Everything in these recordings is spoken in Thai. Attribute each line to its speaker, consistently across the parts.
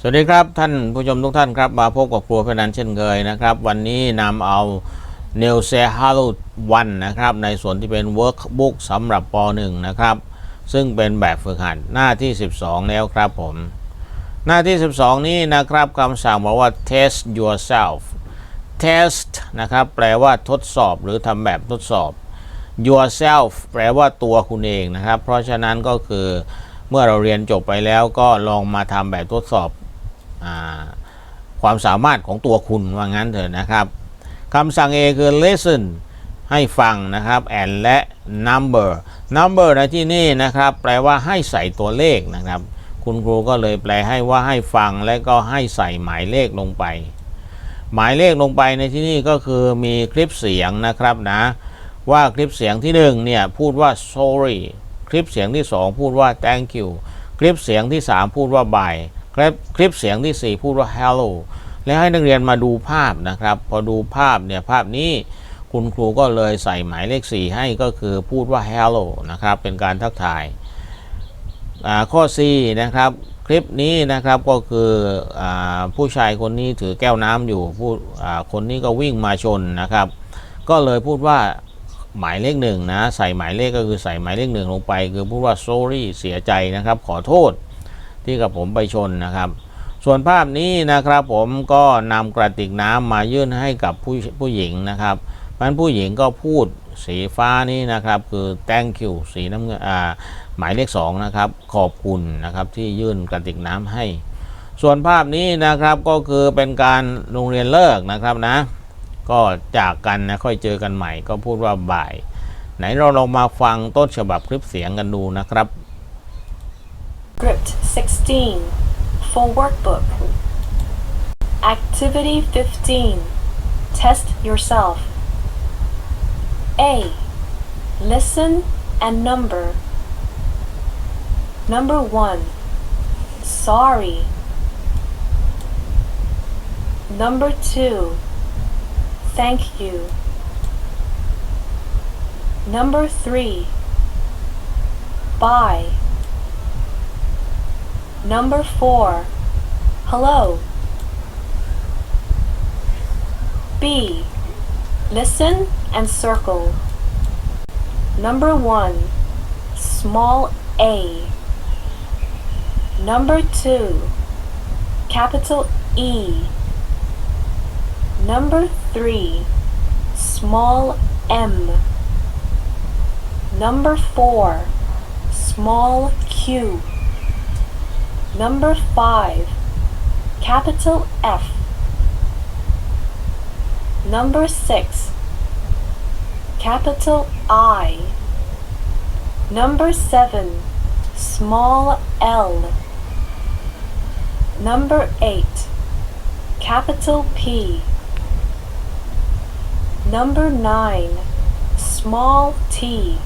Speaker 1: สวัสดีครับท่านผู้ชมทุกท่านครับมาพบกับครัวพนันเช่นเคยนะครับ วันนี้นำเอา n e w s e h a l o วันนะครับ ในส่วนที่เป็น Workbook สำหรับป .1 นะครับ ซึ่งเป็นแบบฝึกหัดหน้าที่ 12 แล้วครับผม หน้าที่ 12 นี้นะครับคำสั่งบอกว่า test yourself test นะครับ แปลว่าทดสอบหรือทำแบบทดสอบ yourself แปลว่าตัวคุณเองนะครับ เพราะฉะนั้นก็คือเมื่อเราเรียนจบไปแล้วก็ลองมาทำแบบทดสอบ ความสามารถของตัวคุณว่างั้นเถอะนะครับคำสั่ง A คือ listen ให้ฟังนะครับ and และ number number ในที่นี่นะครับ แปลว่าให้ใส่ตัวเลขนะครับ คุณครูก็เลยแปลให้ว่าให้ฟังและก็ให้ใส่หมายเลขลงไป หมายเลขลงไปในที่นี่ก็คือมีคลิปเสียงนะครับนะว่าคลิปเสียงที่1เนี่ยพูดว่า sorry คลิปเสียงที่ 2 พูดว่า thank you คลิปเสียงที่ 3 พูดว่า bye ลิปคลิปเสียงที่ 4 พูดว่า hello และให้นักเรียนมาดูภาพนะครับ พอดูภาพเนี่ยภาพนี้คุณครูก็เลยใส่หมายเลข 4 ให้ก็คือพูดว่า hello นะครับ เป็นการทักทายข้อ C นะครับคลิปนี้นะครับก็คืออผู้ชายคนนี้ถือแก้วน้ำอยู่ผู้คนนี้ก็วิ่งมาชนนะครับ ก็เลยพูดว่าหมายเลขหนึ่งนะใส่หมายเลขก็คือใส่หมายเลขหนึ่งลงไป คือพูดว่า sorry เสียใจนะครับ ขอโทษ ที่กับผมไปชนนะครับ ส่วนภาพนี้นะครับผมก็นำกระติกน้ำมายื่นให้กับผู้ผู้หญิงนะครับเพราะฉะนั้นผู้หญิงก็พูดสีฟ้านี้นะครับคือ thank you สีน้ำเงินอ่าหมายเลขสองนะครับขอบคุณนะครับที่ยื่นกระติกน้ำให้ ส่วนภาพนี้นะครับก็คือเป็นการโรงเรียนเลิกนะครับนะ ก็จากกันนะค่อยเจอกันใหม่ก็พูดว่าบ่าย ไหนเราลองมาฟังต้นฉบับคลิปเสียงกันดูนะครับ
Speaker 2: Script 16 Full Workbook. Activity 15 Test Yourself. A. Listen and number. Number 1 Sorry. Number 2 Thank you. Number 3 Bye Number 4. Hello. B. Listen and circle. Number 1. Small a. Number 2. Capital E. Number 3. Small m. Number 4. Small q. Number 5. Capital F. Number 6. Capital I. Number 7. Small l. Number 8. Capital P. Number 9. Small t.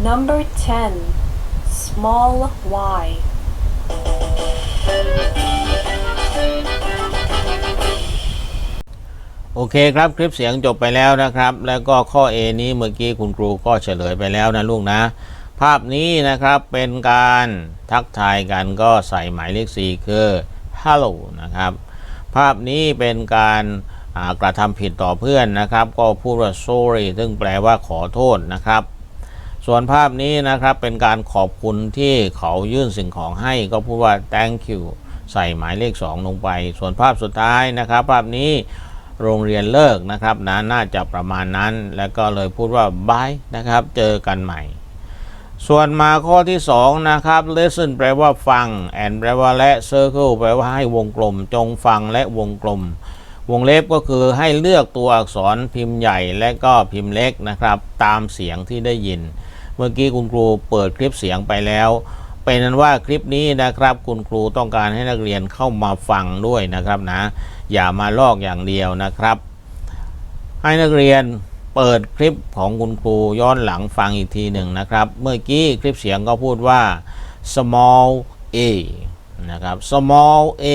Speaker 2: Number 10. Small y.
Speaker 1: โอเคครับคลิปเสียงจบไปแล้วนะครับ แล้วก็ข้อ A นี้เมื่อกี้คุณครูก็เฉลยไปแล้วนะลูกนะ ภาพนี้นะครับเป็นการทักทายกันก็ใส่หมายเลข 4 คือ hello นะครับ ภาพนี้เป็นการกระทำผิดต่อเพื่อนนะครับ ก็พูดว่า sorry ซึ่งแปลว่าขอโทษนะครับ ส่วนภาพนี้นะครับเป็นการขอบคุณที่เขายื่นสิ่งของให้ก็พูดว่า thank you ใส่หมายเลข 2 ลงไป ส่วนภาพสุดท้ายนะครับ ภาพนี้โรงเรียนเลิกนะครับนะน่าจะประมาณนั้น แล้วก็เลยพูดว่า bye นะครับ เจอกันใหม่ ส่วนมาข้อที่2นะครับ listen แปลว่าฟัง and แปลว่าและ circle แปลว่าให้วงกลม จงฟังและวงกลม วงเล็บก็คือให้เลือกตัวอักษรพิมพ์ใหญ่และก็พิมพ์เล็กนะครับ ตามเสียงที่ได้ยิน เมื่อกี้คุณครูเปิดคลิปเสียงไปแล้วเป็นนั้นว่าคลิปนี้นะครับคุณครูต้องการให้นักเรียนเข้ามาฟังด้วยนะครับนะ อย่ามาลอกอย่างเดียวนะครับ ให้นักเรียนเปิดคลิปของคุณครูย้อนหลังฟังอีกทีหนึ่งนะครับ เมื่อกี้คลิปเสียงก็พูดว่า small a นะครับ small a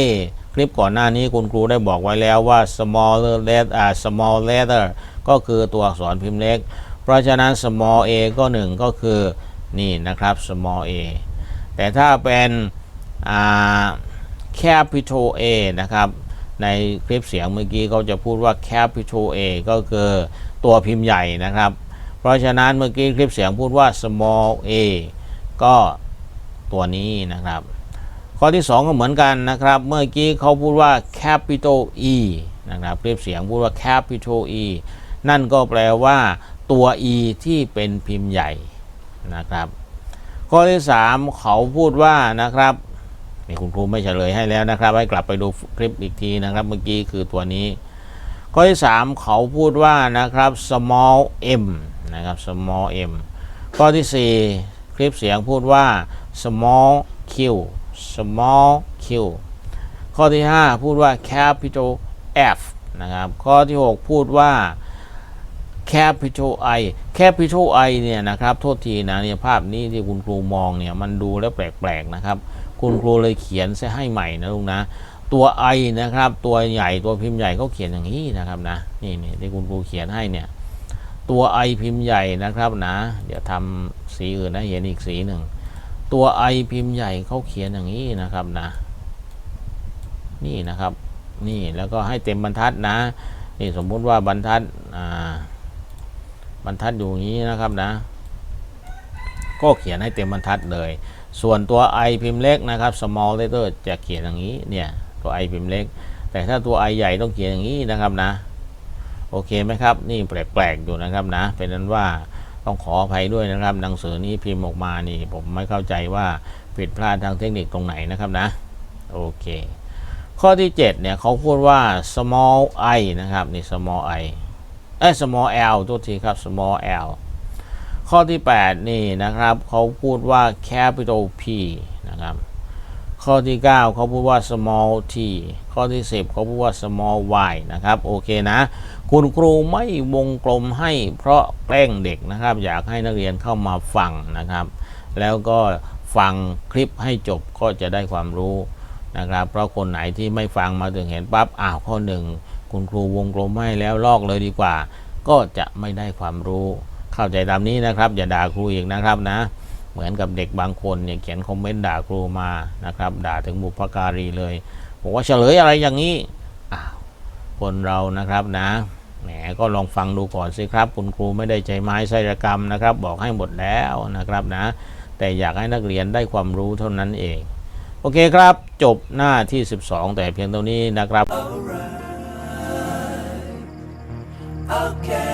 Speaker 1: คลิปก่อนหน้านี้คุณครูได้บอกไว้แล้วว่า small letter อ่า small letter ก็คือตัวอักษรพิมพ์เล็ก เพราะฉะนั้น small a ก็หนึ่งก็คือนี่นะครับ small a แต่ถ้าเป็นอ่า capital A นะครับ ในคลิปเสียงเมื่อกี้เขาจะพูดว่า capital A ก็คือตัวพิมพ์ใหญ่นะครับ เพราะฉะนั้นเมื่อกี้คลิปเสียงพูดว่า small a ก็ตัวนี้นะครับ ข้อที่ 2 ก็เหมือนกันนะครับ เมื่อกี้เขาพูดว่า capital E นะครับ คลิปเสียงพูดว่า capital E นั่นก็แปลว่า ตัว E ที่เป็นพิมพ์ใหญ่นะครับ ข้อที่ 3 เขาพูดว่านะครับนี่คุณครูไม่เฉลยให้แล้วนะครับ ให้กลับไปดูคลิปอีกทีนะครับ เมื่อกี้คือตัวนี้ ข้อที่ 3 เขาพูดว่านะครับ small m นะครับ small m ข้อที่ 4 คลิปเสียงพูดว่า small q small q ข้อที่ 5 พูดว่า capital F นะครับ ข้อที่ 6 พูดว่า capital I capital I เนี่ยนะครับโทษทีนะเนี่ยภาพนี้ที่คุณครูมองเนี่ยมันดูแล้วแปลกๆนะครับ คุณครูเลยเขียนซะให้ใหม่นะลูกนะตัว I นะครับ ตัวใหญ่ตัวพิมพ์ใหญ่เขาเขียนอย่างนี้นะครับนะนี่นี่ที่คุณครูเขียนให้เนี่ยตัว I พิมพ์ใหญ่นะครับนะ เดี๋ยวทำสีอื่นนะเห็นอีกสีหนึ่งตัว I พิมพ์ใหญ่เขาเขียนอย่างนี้นะครับนะ นี่นะครับ นี่แล้วก็ให้เต็มบรรทัดนะ นี่สมมุติว่าบรรทัดอ่า บรรทัดอยู่นี้นะครับนะ ก็เขียนให้เต็มบรรทัดเลย ส่วนตัว i พิมพ์เล็กนะครับ small letter จะเขียนอย่างนี้เนี่ยตัว i พิมพ์เล็ก แต่ถ้าตัว i ใหญ่ต้องเขียนอย่างนี้นะครับนะ โอเคไหมครับ นี่แปลกๆอยู่นะครับนะ เป็นนั้นว่าต้องขออภัยด้วยนะครับ หนังสือนี้พิมพ์ออกมานี่ ผมไม่เข้าใจว่าผิดพลาดทางเทคนิคตรงไหนนะครับนะ โอเค ข้อที่ 7 เนี่ยเขาพูดว่า small i นะครับ นี่ small i เอ้ small l ตัวทีครับ small l ข้อที่ 8 นี่นะครับเขาพูดว่า capital P นะครับข้อที่ 9เขาพูดว่า small t ข้อที่ 10เขาพูดว่า small y นะครับโอเคนะ คุณครูไม่วงกลมให้เพราะแกล้งเด็กนะครับ อยากให้นักเรียนเข้ามาฟังนะครับ แล้วก็ฟังคลิปให้จบก็จะได้ความรู้นะครับ เพราะคนไหนที่ไม่ฟังมาถึงเห็นปั๊บอ้าวข้อหนึ่ง คุณครูวงกลมให้แล้วลอกเลยดีกว่า ก็จะไม่ได้ความรู้เข้าใจตามนี้นะครับ อย่าด่าครูอีกนะครับนะ เหมือนกับเด็กบางคนเนี่ยเขียนคอมเมนต์ด่าครูมานะครับ ด่าถึงบุพการีเลยบอกว่าเฉลยอะไรอย่างนี้อ้าวคนเรานะครับนะแหมก็ลองฟังดูก่อนสิครับ คุณครูไม่ได้ใจไม้ไส้รกรรมนะครับ บอกให้หมดแล้วนะครับนะ แต่อยากให้นักเรียนได้ความรู้เท่านั้นเอง โอเคครับ จบหน้าที่ 12 แต่เพียงเท่านี้นะครับ okay.